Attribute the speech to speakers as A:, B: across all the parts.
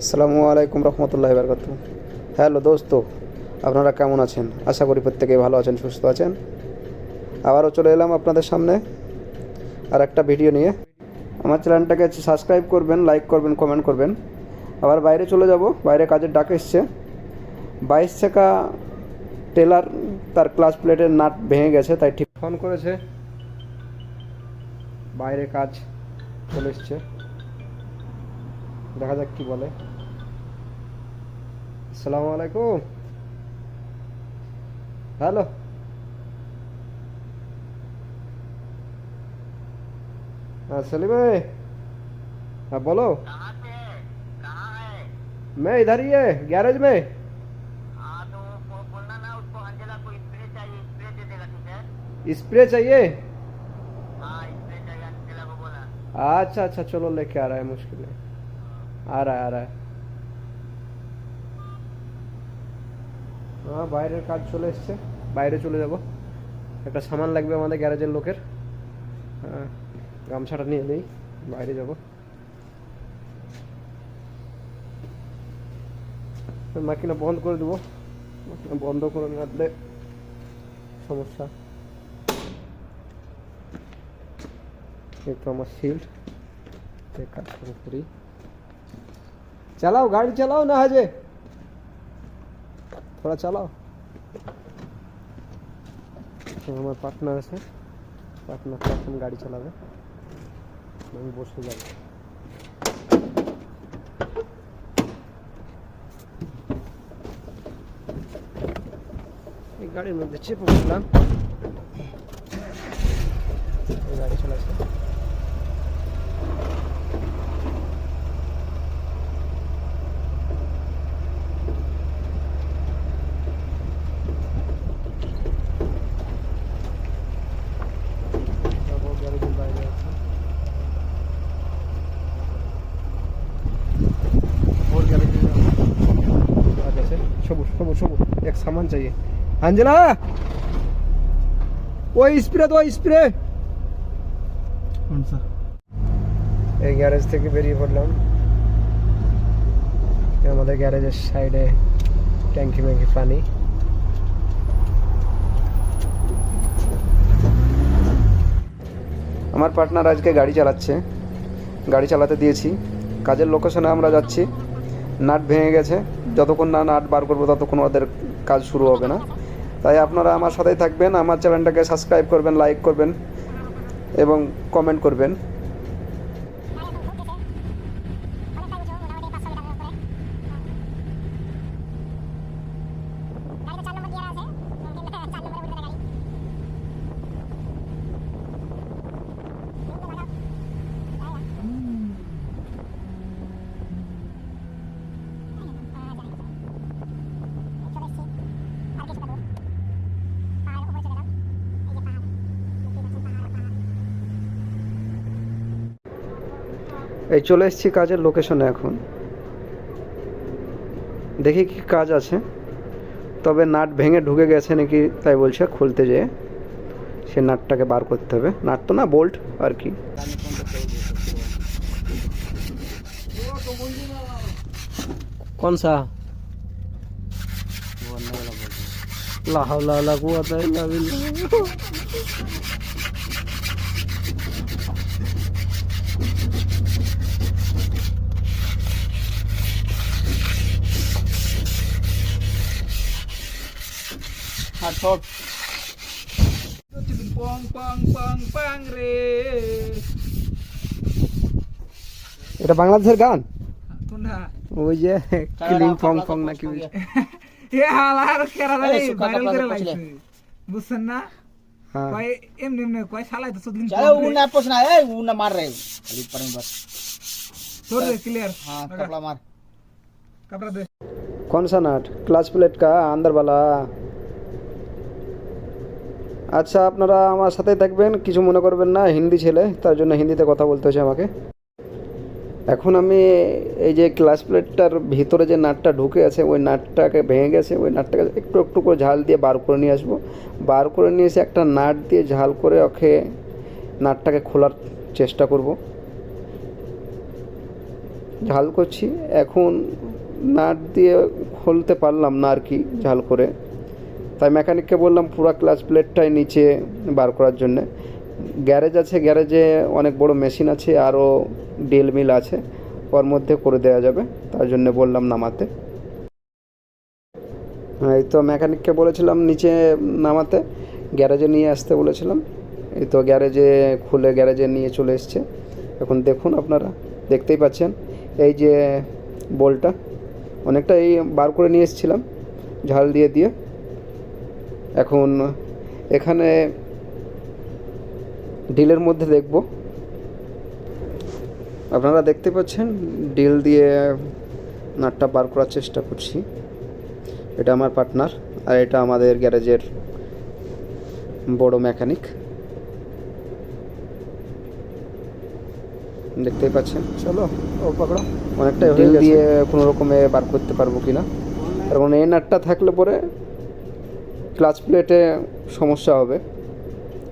A: আসসালামু আলাইকুম রহমতুল্লাহ বরকত হ্যালো দোস্ত, আপনারা কেমন আছেন? আশা করি প্রত্যেকে ভালো আছেন, সুস্থ আছেন। আবারও চলে এলাম আপনাদের সামনে আর একটা ভিডিও নিয়ে। আমার চ্যানেলটাকে সাবস্ক্রাইব করবেন, লাইক করবেন, কমেন্ট করবেন। আবার বাইরে চলে যাব, বাইরে কাজের ডাক এসছে। বাইশ চাকা টেলার তার ক্লাস প্লেটের নাট ভেঙে গেছে, তাই ঠিক ফোন করেছে। বাইরে কাজ চলে এসছে। দেখা যাক কি বলে আসসালামু আলাইকুম হ্যালো हाँ सलीम भाई हाँ बोलो
B: कहाँ पे है कहाँ है
A: मैं इधर ही है गैरेज में
B: हाँ तो वो बोलना ना उसको अंजला को स्प्रे चाहिए स्प्रे दे देगा ठीक है
A: स्प्रे चाहिए
B: हाँ स्प्रे चाहिए अंजला को बोला
A: अच्छा अच्छा चलो लेके आ रहा है मुश्किल है आ रहा है आ रहा है হ্যাঁ বাইরের কাজ চলে এসছে বাইরে চলে যাব একটা সামান লাগবে আমাদের গ্যারেজের লোকের হ্যাঁ গামছাটা নিয়ে নেই বাইরে যাব মাকিনা বন্ধ করে দেবো মাকিনা বন্ধ করে না দিলে সমস্যা এই তো আমার শিল্ড কাজ করে করি চালাও গাড়ি চালাও না হাজে थोड़ा চালাও তো আমার পার্টনার আছে পার্টনার এখন গাড়ি চালাবে আমি বসে যাব এই গাড়ির মধ্যে চেপে বসলাম এই গাড়ি চালাচ্ছে सबूर सबूर सबूर एक सामान चाहिए अंजना वो स्प्रे दो स्प्रे
C: कौन सा
A: এই গ্যারেজ থেকে বেরিয়ে পড়লাম এই আমাদের গ্যারেজের সাইডে ট্যাঙ্কি ম্যাঙ্কি পানি আমার পার্টনার আজকে গাড়ি চালাচ্ছে গাড়ি চালাতে দিয়েছি কাজের লোকেশনে আমরা যাচ্ছি নাট ভেঙে গেছে। যতক্ষণ না নাট বার করব ততক্ষণ ওদের কাজ শুরু হবে না। তাই আপনারা আমার সাথেই থাকবেন, আমার চ্যানেলটাকে সাবস্ক্রাইব করবেন, লাইক করবেন এবং কমেন্ট করবেন। এই চলে এসেছি কাজের লোকেশনে এখন। দেখি কি কাজ আছে। তবে নাট ভেঙে ঢুকে গেছে নাকি তাই বলছে খুলতে যেয়ে। সে নাটটাকে বার করতে হবে। নাট তো না বোল্ট আর কি। কনসা সা? লা হাওলা লা কুওয়াতা ইল্লা বিল্লাহ।
C: हाथ छोड़ पंग पंग पंग पंग रे
A: এটা বাংলাদেশের গান
C: কোনটা
A: ওই যে কিলিং ফং ফং নাকি ওই
C: এ হালার কেরা রে
D: এই সুকা
C: ভাইরাল
D: কাপড়া
C: করে
D: পছলে।
C: লাইছে বুঝছেন না
A: হ্যাঁ
C: কয় এমনি এমনি কয় শালাই তো সুদিন
D: चलो उन्हें पूछना है उन्हें मार रहे खाली पर में बस
C: তোর ক্লিয়ার
D: हाँ कपड़ा मार
C: कपड़ा दे
A: कौन सा नट क्लाच प्लेट का अंदर वाला আচ্ছা আপনারা আমার সাথে থাকবেন, কিছু মনে করবেন না, হিন্দি ছেলে, তার জন্য হিন্দিতে কথা বলতে হচ্ছে আমাকে। এখন আমি এই যে ক্লাস প্লেটটার ভিতরে যে নাটটা ঢুকে আছে, ওই নাটটাকে ভেঙে গেছে, ওই নাটটাকে একটু একটু করে ঝাল দিয়ে বার করে নিয়ে আসব। বার করে নিয়ে এসে একটা নাট দিয়ে ঝাল করে ওকে নাটটাকে খোলার চেষ্টা করব। ঝাল করছি, এখন নাট দিয়ে খুলতে পারলাম না আর কি ঝাল করে। তাই মেকানিককে বললাম পুরো ক্লাচ প্লেটটাই নিচে বার করার জন্যে। গ্যারেজ আছে, গ্যারেজে অনেক বড় মেশিন আছে, আরও ডেল মিল আছে, ওর মধ্যে করে দেওয়া যাবে, তার জন্য বললাম নামাতে। এই তো মেকানিককে বলেছিলাম নিচে নামাতে, গ্যারেজে নিয়ে আসতে বলেছিলাম। এই তো গ্যারেজে খুলে গ্যারেজে নিয়ে চলে এসছে। এখন দেখুন আপনারা, দেখতেই পাচ্ছেন, এই যে বলটা, অনেকটা এই বার করে নিয়ে এসেছিলাম, ঝাল দিয়ে দিয়ে। এখন এখানে ডিলের মধ্যে দেখব। আপনারা দেখতে পাচ্ছেন ডিল দিয়ে নাটটা বার করার চেষ্টা করছি। এটা আমার পার্টনার আর এটা আমাদের গ্যারেজের বড় মেকানিক। দেখতেই পাচ্ছেন? চলো ও পাকড়ো অনেকটাই ডিল দিয়ে কোনো রকমে বার করতে পারব কিনা? কারণ এই নাটটা থাকলে পরে ক্লাচ প্লেটে সমস্যা হবে।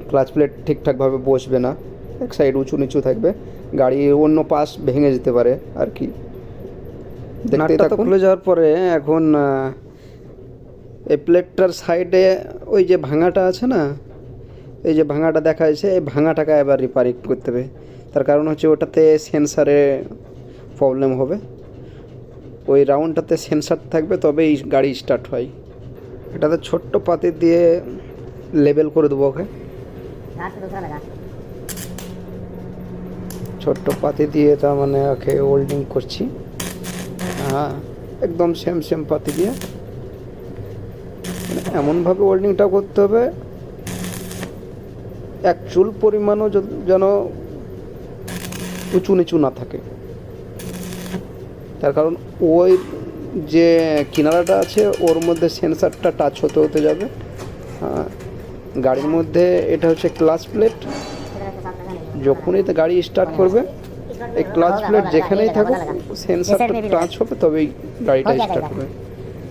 A: ক্লাচ প্লেট ঠিকঠাকভাবে বসবে না। এক সাইড উঁচু নিচু থাকবে। গাড়ি অন্য পাশ ভেঙে যেতে পারে আর কি। খুলে যাওয়ার পরে এখন এই প্লেটটার সাইডে ওই যে ভাঙাটা আছে না এই যে ভাঙাটা দেখা যাচ্ছে এই ভাঙাটাকে এবার রিপারিং করতে হবে। তার কারণ হচ্ছে ওটাতে সেন্সারে প্রবলেম হবে। ওই রাউন্ডটাতে সেন্সার থাকবে তবেই গাড়ি স্টার্ট হয়। এটাতে ছোট্ট পাতি দিয়ে লেবেল করে দেবো ওকে। ছোট্ট পাতি দিয়ে তার মানে ওকে ওল্ডিং করছি। হ্যাঁ একদম সেম সেম পাতি দিয়ে। মানে এমনভাবে হোল্ডিংটা করতে হবে, এক চুল পরিমাণও যেন উঁচু নিচু না থাকে। তার কারণ ওই যে কিনারাটা আছে ওর মধ্যে সেন্সারটা টাচ হতে হতে যাবে। হ্যাঁ, গাড়ির মধ্যে এটা হচ্ছে ক্লাস প্লেট যখনই তো গাড়ি স্টার্ট করবে এই ক্লাচ প্লেট যেখানেই থাকুক সেন্সারটা টাচ হবে তবেই গাড়িটা স্টার্ট হবে।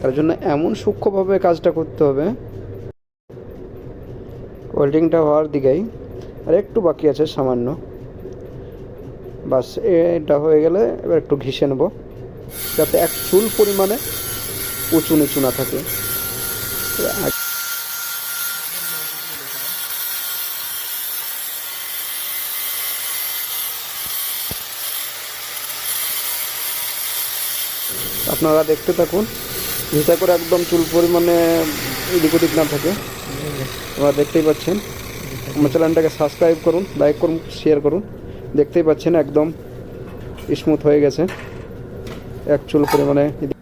A: তার জন্য এমন সূক্ষ্মভাবে কাজটা করতে হবে। ওয়েল্ডিংটা হওয়ার দিকেই। আর একটু বাকি আছে সামান্য। বাস এটা হয়ে গেলে এবার একটু ঘিষে নেব। যাতে এক চুল পরিমাণে উঁচু নিচু না থাকে। আপনারা দেখতে থাকুন ভিসা করে একদম চুল পরিমাণে এদিক ওদিক না থাকে। আপনারা দেখতেই পাচ্ছেন। আমার চ্যানেলটাকে সাবস্ক্রাইব করুন, লাইক করুন শেয়ার করুন। দেখতেই পাচ্ছেন একদম স্মুথ হয়ে গেছে। এক চুল পরিমাণে